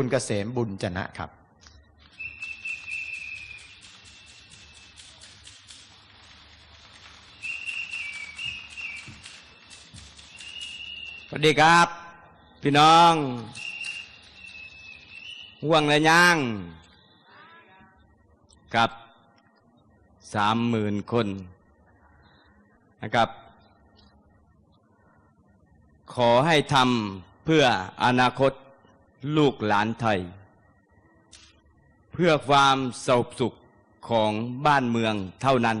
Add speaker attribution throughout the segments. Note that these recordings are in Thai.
Speaker 1: คุณเกษมบุญจนะครับ
Speaker 2: สวัสดีครับ พี่น้อง ห่วงและย่างกับสามหมื่นคนนะครับ ขอให้ทำเพื่ออนาคต ลูกหลานไทย เพื่อความสงบสุขของบ้านเมืองเท่านั้น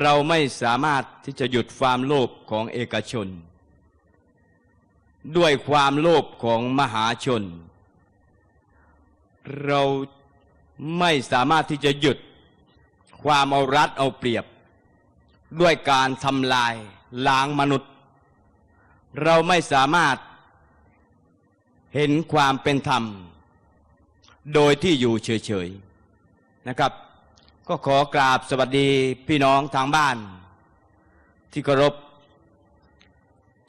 Speaker 2: เราไม่สามารถที่จะหยุดความโลภของเอกชน ด้วยความโลภของมหาชน เราไม่สามารถที่จะหยุดความเอารัดเอาเปรียบ ด้วยการทำลายล้างมนุษย์ เราไม่สามารถ เห็นความเป็นธรรม โดยที่อยู่เฉยๆนะครับ ก็ขอกราบสวัสดีพี่น้องทางบ้าน ที่เคารพ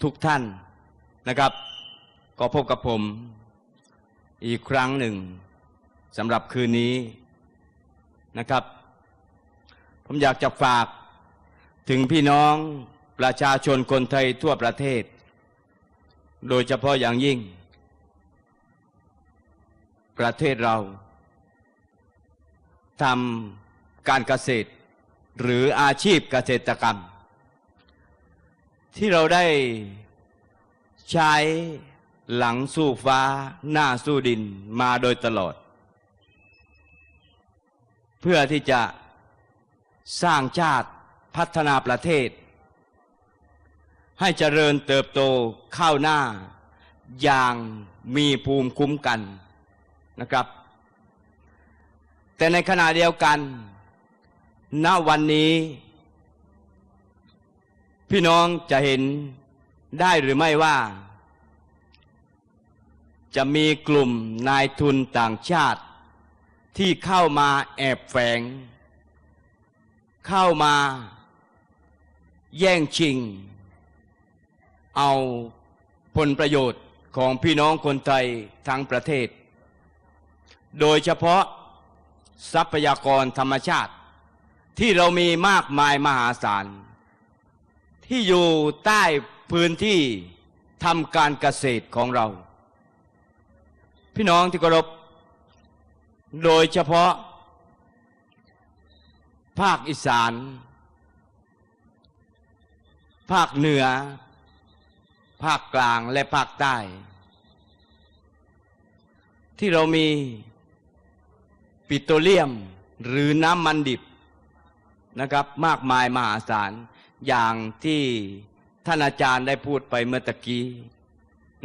Speaker 2: ทุกท่านนะครับ ก็พบกับผม อีกครั้งหนึ่งสำหรับคืนนี้นะครับ ผมอยากจะฝากถึงพี่น้องประชาชนคนไทยทั่วประเทศ โดยเฉพาะอย่างยิ่ง ประเทศเราทำการเกษตร หรืออาชีพเกษตรกรรม ที่เราได้ใช้หลังสู้ฟ้า หน้าสู้ดินมาโดยตลอด เพื่อที่จะสร้างชาติพัฒนาประเทศ ให้เจริญเติบโตเข้าหน้า อย่างมีภูมิคุ้มกัน นะครับ แต่ในขณะเดียวกันณวันนี้ พี่น้องจะเห็นได้หรือไม่ว่า จะมีกลุ่มนายทุนต่างชาติ ที่เข้ามาแอบแฝง เข้ามาแย่งชิง เอาผลประโยชน์ของพี่น้องคนไทยทั้งประเทศ โดยเฉพาะทรัพยากรธรรมชาติ ที่เรามีมากมายมหาศาล ที่อยู่ใต้พื้นที่ทำการเกษตรของเรา พี่น้องที่เคารพโดยเฉพาะ ภาคอีสาน ภาคเหนือ ภาคกลางและภาคใต้ ที่เรามี ปิโตรเลียมหรือน้ำมันดิบนะครับ มากมายมหาศาลอย่างที่ท่านอาจารย์ได้พูดไปเมื่อตะกี้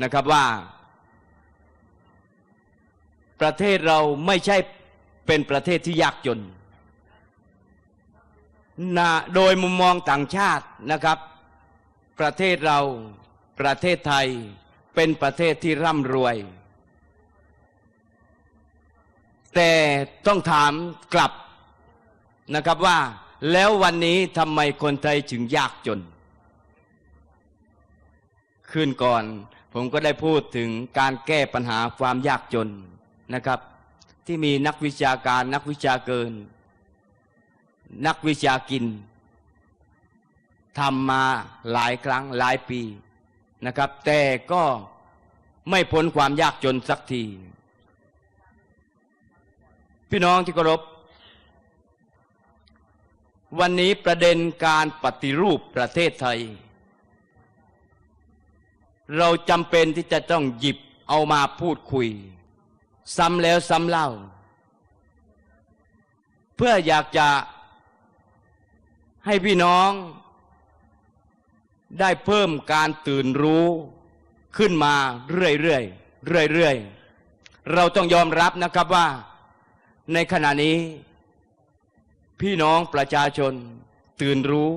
Speaker 2: นะครับว่า ประเทศเราไม่ใช่เป็นประเทศที่ยากจนนะโดยมุมมองต่างชาตินะครับ ประเทศเราประเทศไทยเป็นประเทศที่ร่ำรวย แต่ต้องถามกลับนะครับว่า แล้ววันนี้ทำไมคนไทยถึงยากจนคืนก่อนผมก็ได้พูดถึงการแก้ปัญหาความยากจนนะครับ ที่มีนักวิชาการนักวิชาเกิน นักวิชากินทำมาหลายครั้งหลายปีนะครับ แต่ก็ไม่พ้นความยากจนสักที พี่น้องที่เคารพ วันนี้ประเด็นการปฏิรูปประเทศไทย เราจำเป็นที่จะต้องหยิบเอามาพูดคุย ซ้ำแล้วซ้ำเล่า เพื่ออยากจะให้พี่น้อง ได้เพิ่มการตื่นรู้ขึ้นมาเรื่อยๆเรื่อยๆเราต้องยอมรับนะครับว่า ในขณะนี้ พี่น้องประชาชนตื่นรู้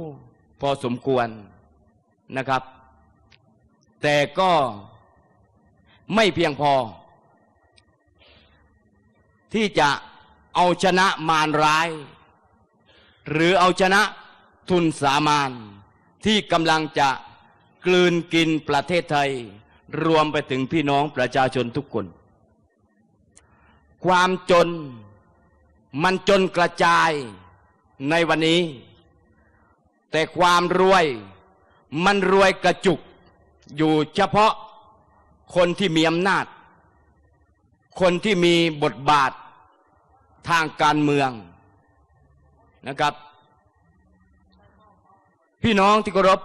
Speaker 2: พอสมควรนะครับ แต่ก็ไม่เพียงพอ ที่จะเอาชนะมารร้าย หรือเอาชนะทุนสามานที่กำลังจะกลืนกินประเทศไทย รวมไปถึงพี่น้องประชาชนทุกคน ความจน มันจนกระจายในวันนี้ แต่ความรวยมันรวยกระจุก อยู่เฉพาะคนที่มีอำนาจ คนที่มีบทบาททางการเมืองนะครับ พี่น้องที่เคารพ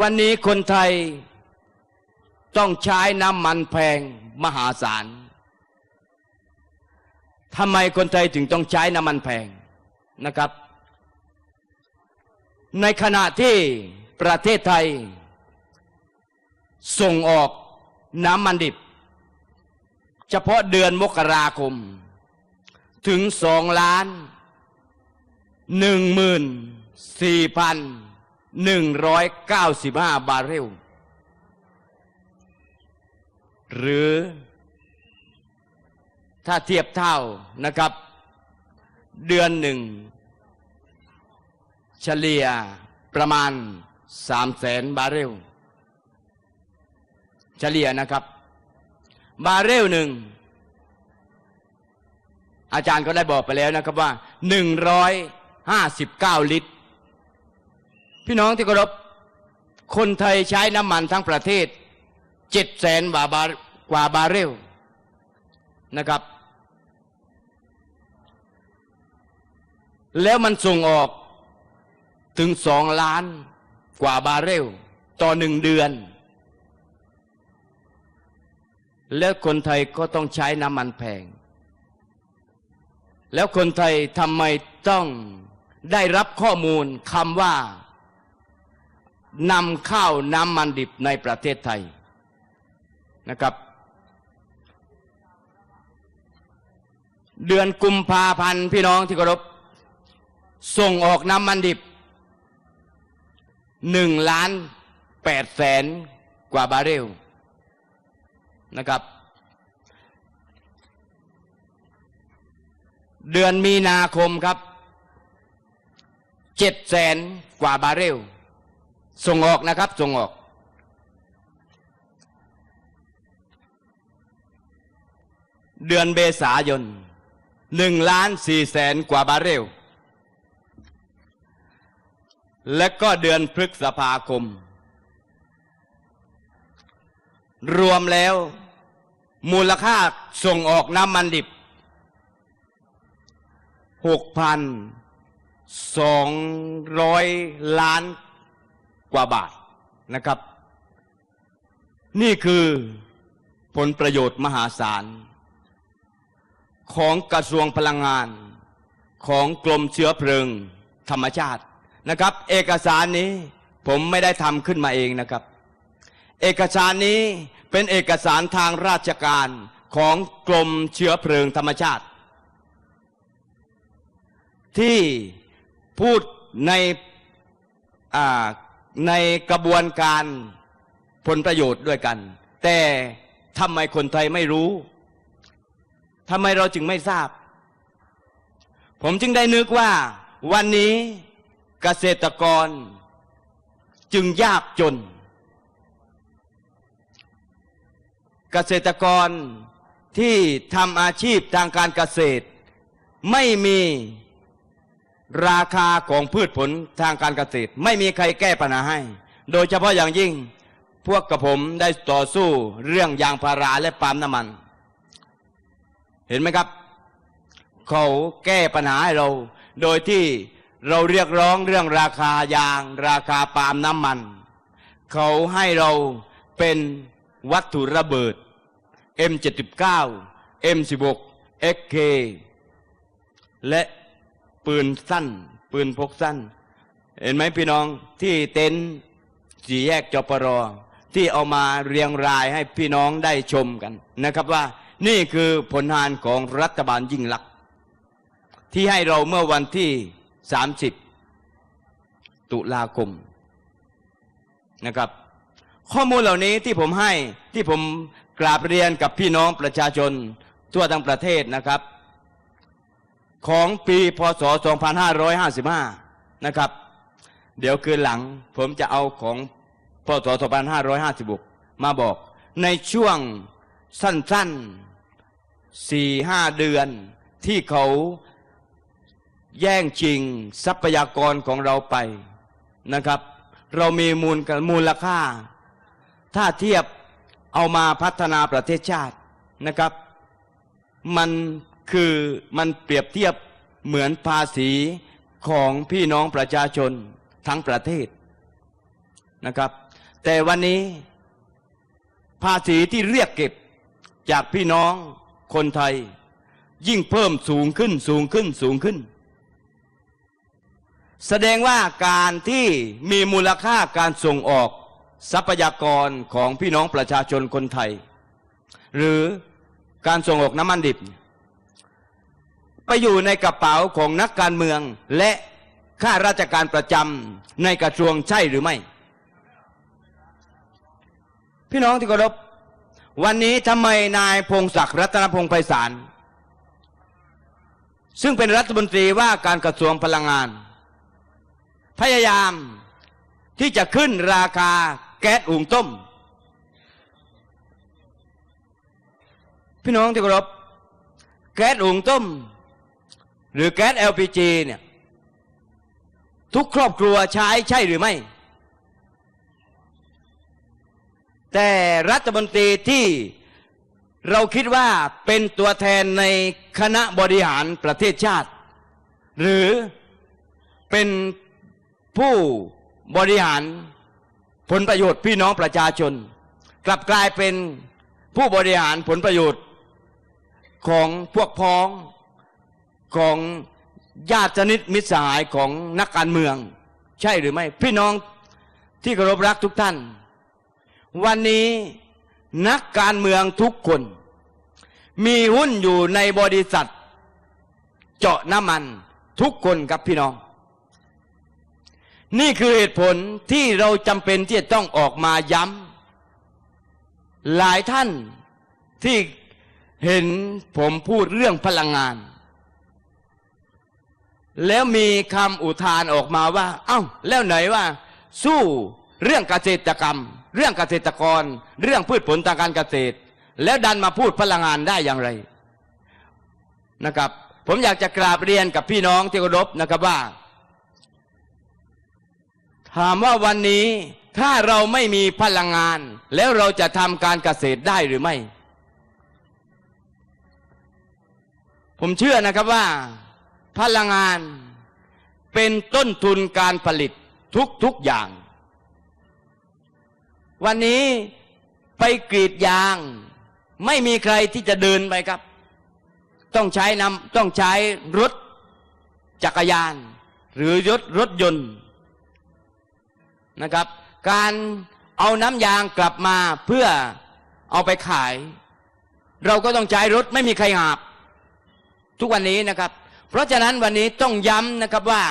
Speaker 2: วันนี้คนไทยต้องใช้น้ำมันแพงมหาศาล ทำไมคนไทยถึงต้องใช้น้ำมันแพงนะครับ ในขณะที่ประเทศไทย ส่งออกน้ำมันดิบ เฉพาะเดือนมกราคม ถึงสองล้านหนึ่งหมื่นสี่พันหนึ่งร้อยเก้าสิบห้าบาร์เรลหรือ ถ้าเทียบเท่านะครับ เดือนหนึ่ง เฉลี่ยประมาณสามแสนบาร์เรล เฉลี่ยนะครับ บาร์เรลหนึ่ง อาจารย์ก็ได้บอกไปแล้วนะครับว่าหนึ่งร้อยห้าสิบเก้าลิตร พี่น้องที่เคารพคนไทยใช้น้ำมันทั้งประเทศเจ็ดแสนกว่าบาร์เรลนะครับ แล้วมันส่งออกถึงสองล้านกว่าบาร์เรลต่อหนึ่งเดือน แล้วคนไทยก็ต้องใช้น้ำมันแพง แล้วคนไทยทำไมต้องได้รับข้อมูลคำว่านำข้าวน้ำมันดิบในประเทศไทยนะครับ เดือนกุมภาพันธ์พี่น้องที่เคารพ ส่งออกน้ำมันดิบหนึ่งล้านแปดแสนกว่าบาร์เรลนะครับ เดือนมีนาคมครับเจ็ดแสนกว่าบาร์เรลส่งออกนะครับ ส่งออก เดือนเบษายนหนึ่งล้านสี่แสนกว่าบาร์เรล และก็เดือนพฤษภาคม รวมแล้ว มูลค่าส่งออกน้ำมันดิบหกพันสองร้อยล้านกว่าบาทนะครับ นี่คือผลประโยชน์มหาศาล ของกระทรวงพลังงานของกรมเชื้อเพลิงธรรมชาติ นะครับ เอกสารนี้ผมไม่ได้ทำขึ้นมาเองนะครับ เอกสารนี้เป็นเอกสารทางราชการของกรมเชื้อเพลิงธรรมชาติ ที่พูดในในกระบวนการผลประโยชน์ด้วยกัน แต่ทำไมคนไทยไม่รู้ทำไมเราจึงไม่ทราบ ผมจึงได้นึกว่าวันนี้ เกษตรกรจึงยากจน เกษตรกรที่ทำอาชีพทางการเกษตร ไม่มีราคาของพืชผลทางการเกษตร ไม่มีใครแก้ปัญหาให้ โดยเฉพาะอย่างยิ่งพวกกระผมได้ต่อสู้เรื่องยางพาราและปาล์มน้ำมัน เห็นไหมครับ เขาแก้ปัญหาให้เรา โดยที่ เราเรียกร้องเรื่องราคายาง ราคาปาล์มน้ำมัน เขาให้เราเป็นวัตถุระเบิด M79 M16 XK และปืนสั้น ปืนพกสั้น เห็นไหมพี่น้องที่เต็นท์สี่แยกจปรที่เอามาเรียงรายให้พี่น้องได้ชมกันนะครับว่านี่คือผลงานของรัฐบาลยิ่งลักษณ์ที่ให้เราเมื่อวันที่ 30ตุลาคมนะครับ ข้อมูลเหล่านี้ที่ผมให้ที่ผมกราบเรียนกับพี่น้องประชาชนทั่วทั้งประเทศนะครับ ของปีพศ 2555 นะครับ เดี๋ยวคืนหลังผมจะเอาของพศ 2556 มาบอกในช่วงสั้นๆสี่ห้าเดือนที่เขา แย่งชิงทรัพยากรของเราไปนะครับ เรามีมูลมูลค่า ถ้าเทียบเอามาพัฒนาประเทศชาตินะครับ มันคือมันเปรียบเทียบเหมือนภาษีของพี่น้องประชาชนทั้งประเทศนะครับ แต่วันนี้ภาษีที่เรียกเก็บจากพี่น้องคนไทย ยิ่งเพิ่มสูงขึ้นสูงขึ้นสูงขึ้น แสดงว่าการที่มีมูลค่าการส่งออกทรัพยากรของพี่น้องประชาชนคนไทย หรือการส่งออกน้ำมันดิบ ไปอยู่ในกระเป๋าของนักการเมืองและข้าราชการประจำในกระทรวงใช่หรือไม่ พี่น้องที่เคารพวันนี้ทำไมนายพงศักดิ์รัตนพงศ์ไพศาลซึ่งเป็นรัฐมนตรีว่าการกระทรวงพลังงาน พยายามที่จะขึ้นราคาแก๊สหุงต้ม พี่น้องที่เคารพแก๊สหุงต้ม หรือแก๊ส LPG เนี่ยทุกครอบครัวใช้ใช่หรือไม่ แต่รัฐมนตรีที่เราคิดว่าเป็นตัวแทนในคณะบริหารประเทศชาติ หรือเป็น ผู้บริหารผลประโยชน์พี่น้องประชาชน กลับกลายเป็นผู้บริหารผลประโยชน์ของพวกพ้องของญาติสนิทมิตรสหายของนักการเมือง ใช่หรือไม่ พี่น้องที่เคารพรักทุกท่าน วันนี้นักการเมืองทุกคน มีหุ้นอยู่ในบริษัท เจาะน้ำมันทุกคนครับพี่น้อง นี่คือเหตุผลที่เราจำเป็นที่จะต้องออกมาย้ำหลายท่านที่เห็นผมพูดเรื่องพลังงาน แล้วมีคำอุทานออกมาว่า เอ้า แล้วไหนว่า สู้เรื่องเกษตรกรรม เรื่องเกษตรกร เรื่องพืชผลทางการเกษตร แล้วดันมาพูดพลังงานได้อย่างไรนะครับ ผมอยากจะกราบเรียนกับพี่น้องที่เคารพนะครับว่า ถามว่าวันนี้ถ้าเราไม่มีพลังงาน แล้วเราจะทำการเกษตรได้หรือไม่ ผมเชื่อนะครับว่า พลังงานเป็นต้นทุนการผลิตทุกๆอย่าง วันนี้ไปกรีดยาง ไม่มีใครที่จะเดินไปครับ ต้องใช้นำต้องใช้รถจักรยาน หรือรถรถยนต์ นะครับ การเอาน้ำยางกลับมาเพื่อเอาไปขาย เราก็ต้องใช้รถไม่มีใครหาบ ทุกวันนี้นะครับ เพราะฉะนั้นวันนี้ต้องย้ำนะครับว่า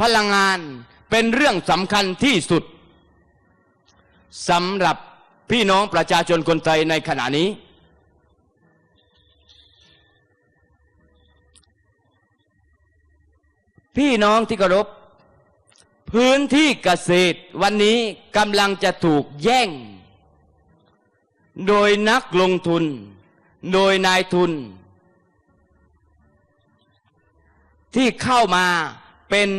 Speaker 2: พลังงานเป็นเรื่องสำคัญที่สุดสำหรับพี่น้องประชาชนคนไทยในขณะนี้ พี่น้องที่เคารพ พื้นที่เกษตรวันนี้กำลังจะถูกแย่ง โดยนักลงทุน โดยนายทุน ที่เข้ามาเป็น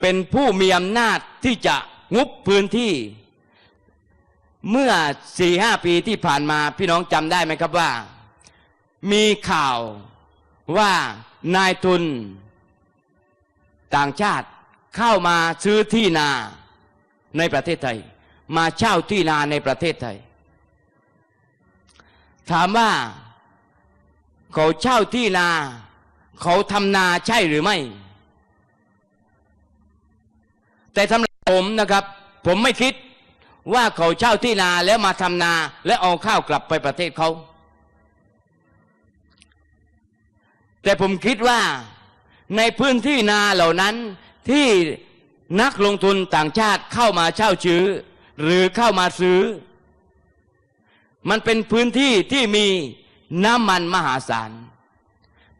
Speaker 2: เป็นผู้มีอำนาจที่จะงุบพื้นที่ เมื่อสี่ห้าปีที่ผ่านมาพี่น้องจำได้ไหมครับว่า มีข่าวว่านายทุน ต่างชาติเข้ามาซื้อที่นาในประเทศไทย มาเช่าที่นาในประเทศไทย ถามว่าเขาเช่าที่นา เขาทำนาใช่หรือไม่ แต่สำหรับผมนะครับ ผมไม่คิดว่าเขาเช่าที่นาแล้วมาทำนาและเอาข้าวกลับไปประเทศเขา แต่ผมคิดว่า ในพื้นที่นาเหล่านั้นที่นักลงทุนต่างชาติเข้ามาเช่าชื้อ หรือเข้ามาซื้อ มันเป็นพื้นที่ที่มีน้ำมันมหาศาล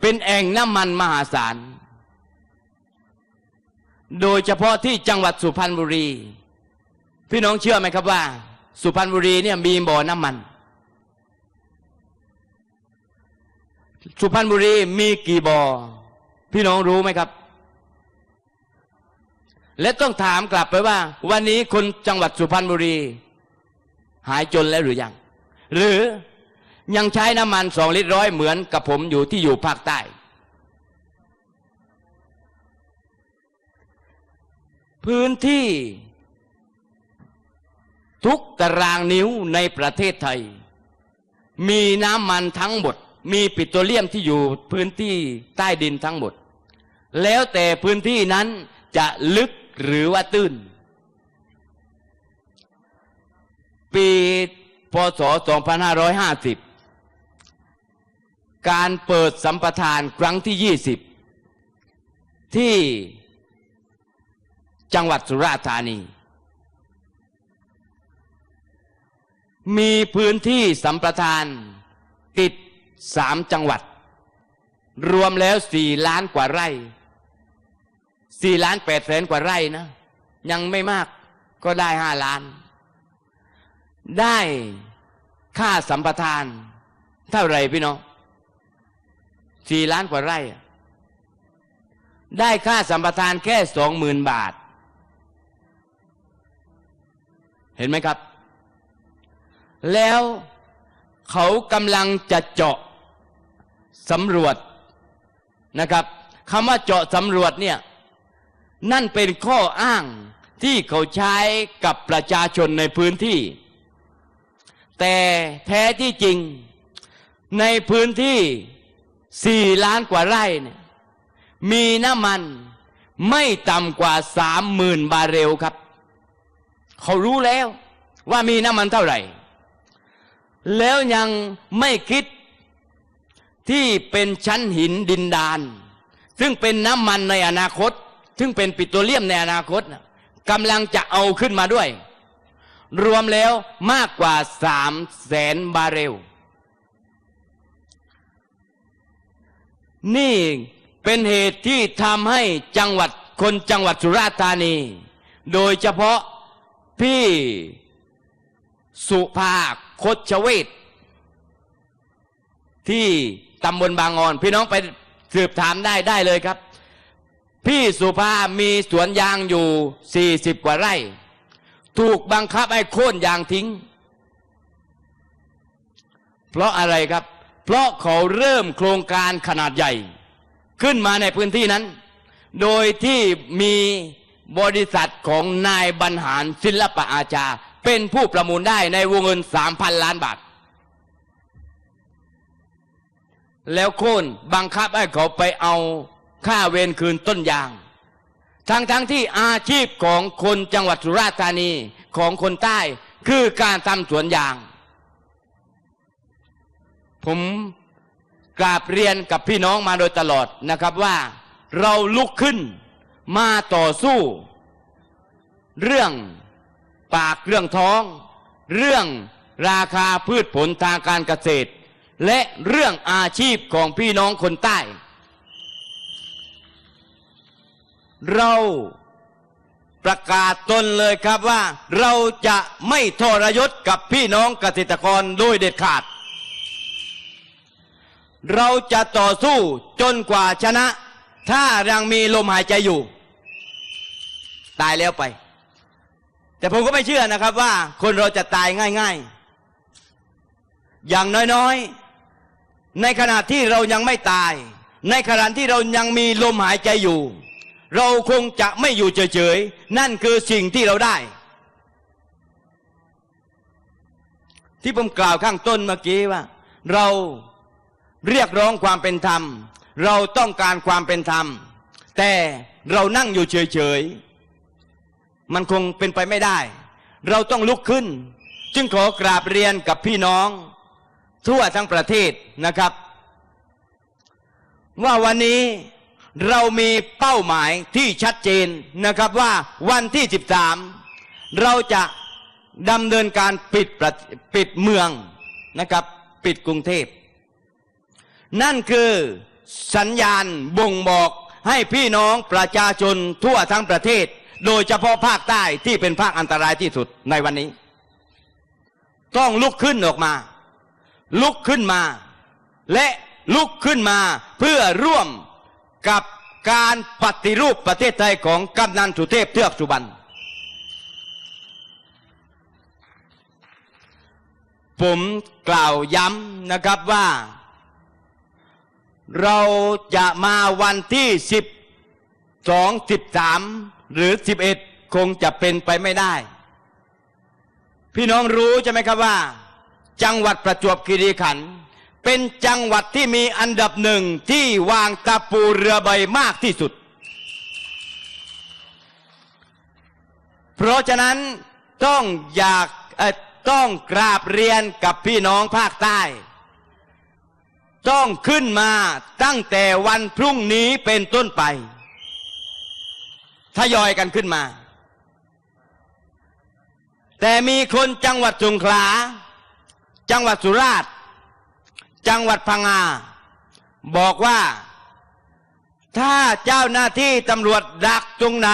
Speaker 2: เป็นแอ่งน้ำมันมหาศาล โดยเฉพาะที่จังหวัดสุพรรณบุรี พี่น้องเชื่อไหมครับว่า สุพรรณบุรีเนี่ยมีบ่อน้ำมัน สุพรรณบุรีมีกี่บ่อ พี่น้องรู้ไหมครับ และต้องถามกลับไปว่า วันนี้คนจังหวัดสุพรรณบุรี หายจนแล้วหรือยัง หรือยังใช้น้ำมันสองลิตรร้อยเหมือนกับผมอยู่ที่อยู่ภาคใต้พื้นที่ทุกตารางนิ้วในประเทศไทย มีน้ำมันทั้งหมด มีปิโตรเลียมที่อยู่พื้นที่ใต้ดินทั้งหมด แล้วแต่พื้นที่นั้นจะลึกหรือว่าตื้น ปีพศ 2550 การเปิดสัมปทานครั้งที่ 20 ที่จังหวัดสุราษฎร์ธานี มีพื้นที่สัมปทานติดสามจังหวัด รวมแล้วสี่ล้านกว่าไร่ สี่ล้านแปดแสนกว่าไร่นะ ยังไม่มากก็ได้ห้าล้าน ได้ค่าสัมปทาน เท่าไรพี่น้องสี่ล้านกว่าไร่ ได้ค่าสัมปทานแค่สองหมื่นบาท เห็นไหมครับ แล้วเขากำลังจะเจาะสำรวจนะครับคำว่าเจาะสำรวจเนี่ย นั่นเป็นข้ออ้างที่เขาใช้กับประชาชนในพื้นที่ แต่แท้ที่จริงในพื้นที่สี่ล้านกว่าไร่เนี่ยมีน้ำมันไม่ต่ำกว่าสามหมื่นบาร์เรลครับ เขารู้แล้วว่ามีน้ำมันเท่าไหร่ แล้วยังไม่คิดที่เป็นชั้นหินดินดาน ซึ่งเป็นน้ำมันในอนาคต ซึ่งเป็นปิโตรเลียมในอนาคตกำลังจะเอาขึ้นมาด้วย รวมแล้วมากกว่าสามแสนบาร์เรล นี่เป็นเหตุที่ทำให้จังหวัดคนจังหวัดสุราษฎร์ธานี โดยเฉพาะพี่สุภาคดเวทที่ตำบลบางออน พี่น้องไปสืบถามได้ได้เลยครับ พี่สุภามีสวนยางอยู่ 40 กว่าไร่ ถูกบังคับให้โค่นยางทิ้ง เพราะอะไรครับ เพราะเขาเริ่มโครงการขนาดใหญ่ ขึ้นมาในพื้นที่นั้น โดยที่มีบริษัทของนายบรรหารศิลปะอาชา เป็นผู้ประมูลได้ในวงเงิน 3,000 ล้านบาท แล้วโค่นบังคับให้เขาไปเอา ค่าเวรคืนต้นยาง ทั้งทั้งที่อาชีพของคนจังหวัดสุราษฎร์ธานีของคนใต้คือการทำสวนยาง ผมกราบเรียนกับพี่น้องมาโดยตลอดนะครับว่าเราลุกขึ้นมาต่อสู้ เรื่องปากเรื่องท้อง เรื่องราคาพืชผลทางการเกษตร และเรื่องอาชีพของพี่น้องคนใต้ เราประกาศตนเลยครับว่า เราจะไม่ทรยศกับพี่น้องเกษตรกรโดยเด็ดขาด เราจะต่อสู้จนกว่าชนะ ถ้ายังมีลมหายใจอยู่ ตายแล้วไป แต่ผมก็ไม่เชื่อนะครับว่าคนเราจะตายง่ายๆ อย่างน้อยๆ ในขณะที่เรายังไม่ตาย ในขณะที่เรายังมีลมหายใจอยู่ เราคงจะไม่อยู่เฉยๆ นั่นคือสิ่งที่เราได้ ที่ผมกล่าวข้างต้นเมื่อกี้ว่า เราเรียกร้องความเป็นธรรม เราต้องการความเป็นธรรม แต่เรานั่งอยู่เฉยๆ มันคงเป็นไปไม่ได้ เราต้องลุกขึ้น จึงขอกราบเรียนกับพี่น้อง ทั่วทั้งประเทศนะครับ ว่าวันนี้ เรามีเป้าหมายที่ชัดเจนนะครับว่าวันที่ 13 เราจะดำเนินการปิดประปิดเมืองนะครับปิดกรุงเทพ นั่นคือสัญญาณบ่งบอกให้พี่น้องประชาชนทั่วทั้งประเทศ โดยเฉพาะภาคใต้ที่เป็นภาคอันตรายที่สุดในวันนี้ ต้องลุกขึ้นออกมา ลุกขึ้นมา และลุกขึ้นมาเพื่อร่วม กับการปฏิรูปประเทศไทยของกำนันสุเทพเทือกสุบรรณผมกล่าวย้ำนะครับว่า เราจะมาวันที่สิบสองสิบสามหรือสิบเอ็ดคงจะเป็นไปไม่ได้ พี่น้องรู้ใช่ไหมครับว่า จังหวัดประจวบคีรีขันธ์ เป็นจังหวัดที่มีอันดับหนึ่งที่วางตะปูเรือใบมากที่สุด เพราะฉะนั้นต้องอยากต้องกราบเรียนกับพี่น้องภาคใต้ ต้องขึ้นมาตั้งแต่วันพรุ่งนี้เป็นต้นไป ทยอยกันขึ้นมา แต่มีคนจังหวัดสงขลา จังหวัดสุราษฎร์ จังหวัดพังงาบอกว่า ถ้าเจ้าหน้าที่ตำรวจดักตรงไหน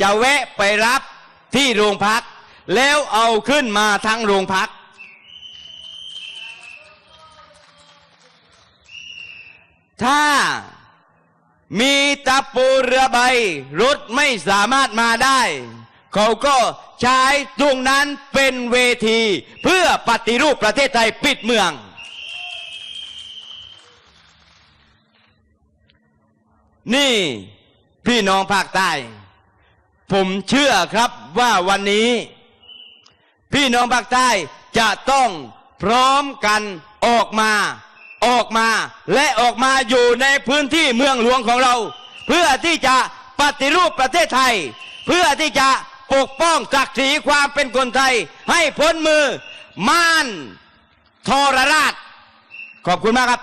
Speaker 2: จะแวะไปรับที่โรงพัก แล้วเอาขึ้นมาทั้งโรงพัก ถ้ามีตะปูเรือใบรถไม่สามารถมาได้ เขาก็ใช้ตรงนั้นเป็นเวที เพื่อปฏิรูปประเทศไทยปิดเมือง นี่พี่น้องภาคใต้ ผมเชื่อครับว่าวันนี้ พี่น้องภาคใต้จะต้องพร้อมกันออกมา ออกมาและออกมาอยู่ในพื้นที่เมืองหลวงของเรา เพื่อที่จะปฏิรูปประเทศไทย เพื่อที่จะปกป้องศักดิ์ศรีความเป็นคนไทย ให้พ้นมือม่านทรราช ขอบคุณมากครับ